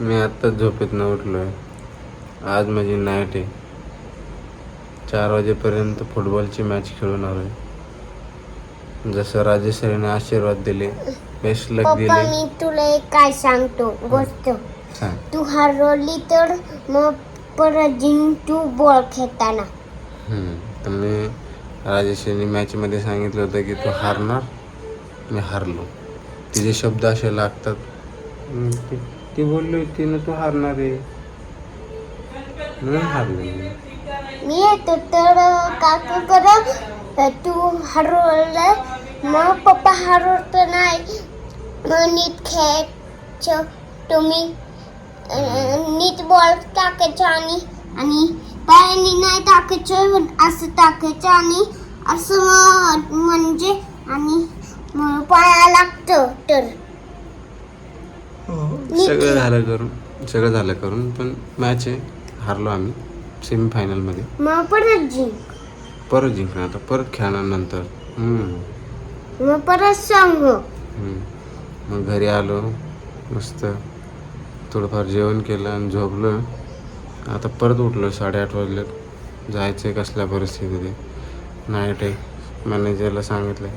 मी आत्ताच झोपेतनं उठलो आहे आज माझी नाईट आहे. चार वाजेपर्यंत फुटबॉलची मॅच आलो आहे. जसं राजेश्वरीने आशीर्वाद दिले बेस्ट लक पप्पा दिले. मी तुला एक काय सांगतो गोष्ट. सांग. तू हरवली तर मग परत जिंक बॉल खेळताना. हम्म. तर मी राजेश्वरीने मॅचमध्ये सांगितलं होतं की तू हारणार मी हारलो. तिचे शब्द असे लागतात. हम्म, ती- ती बोलली होती ना तू हारणार आहे. म्हणून हारलो मी. मी येतो तर काका कर. तू हरवलं मग पप्पा हरवत नाही. मग नीट खेळायचं. तुम्ही अं, नीट बॉल टाकायचं आणि आणि पायाने नाही टाकायचं असं टाकायचं आणि असं मग म्हणजे लागतं तर. सगळं झालं करून सगळं झालं करून पण मॅच आहे हारलो आम्ही सेमीफायनलमध्ये मग परत जिंक. परत जिंकणार आता परत खेळणार नंतर. हम्म. मग परत सांग. हम्म. मग घरी आलो मस्त थोडंफार जेवण केलं आणि झोपलो आता परत उठलो साडेआठ वाजलेत. जायचं आहे कसल्या परिस्थितीत नाईट आहे मॅनेजरला सांगितलं